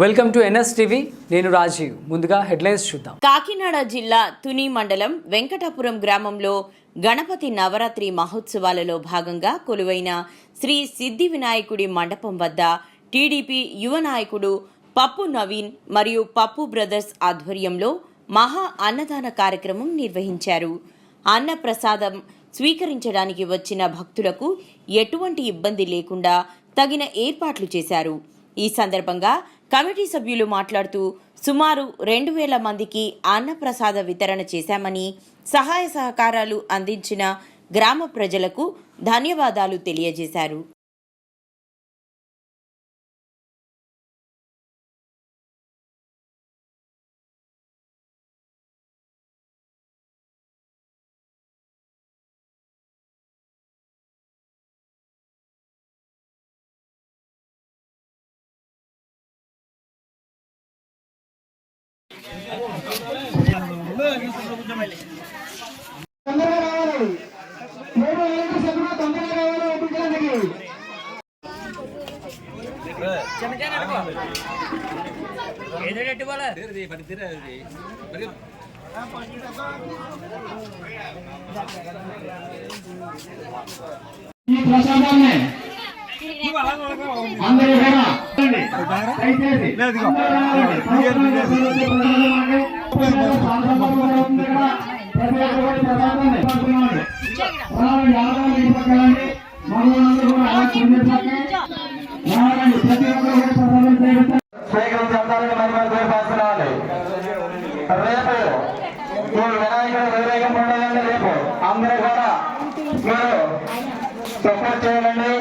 Welcome to NS TV. నేను రాజీవ్. ముందుగా headlines చూద్దాం. కాకినాడ జిల్లా తుని మండలం వెంకటాపురం గ్రామంలో గణపతి నవరాత్రి మహోత్సవాలలో భాగంగా కొలువైన శ్రీ సిద్ధి వినాయకుడి మండపం వద్ద టీడీపీ యువ నాయకుడు పప్పు నవీన్ మరియు పప్పు బ్రదర్స్ ఆధ్వర్యంలో మహా అన్నదాన కార్యక్రమం నిర్వహించారు. అన్న ప్రసాదం స్వీకరించడానికి వచ్చిన భక్తులకు ఎటువంటి ఇబ్బంది లేకుండా తగిన ఏర్పాట్లు చేశారు. ఈ సందర్భంగా కమిటీ సభ్యులు మాట్లాడుతూ సుమారు రెండు వేల మందికి అన్నప్రసాద వితరణ చేశామని సహాయ సహకారాలు అందించిన గ్రామ ప్రజలకు ధన్యవాదాలు తెలియజేశారు. తొందరగా రావాలి మూడు వేల సభ్యులు తొందరగా రావాలి ఒప్పించడానికి ఈ ప్రసాదాన్ని అందరూ కూడా దయచేసి అందరూ రావాలి. ప్రభుత్వం ప్రతి ఒక్కరు ప్రసాదాన్ని పంచుకోవాలి. రావాలి, యాదవులు ఈ పక్క రండి. మగవాళ్ళందరూ కూడా అలా కింది రావాలి, మరి మరి రేపు ఈ వినాయకుడు వైరాగ్యం పండుగ రేపు అందరూ కూడా మీరు సపోర్ట్ చేయాలండి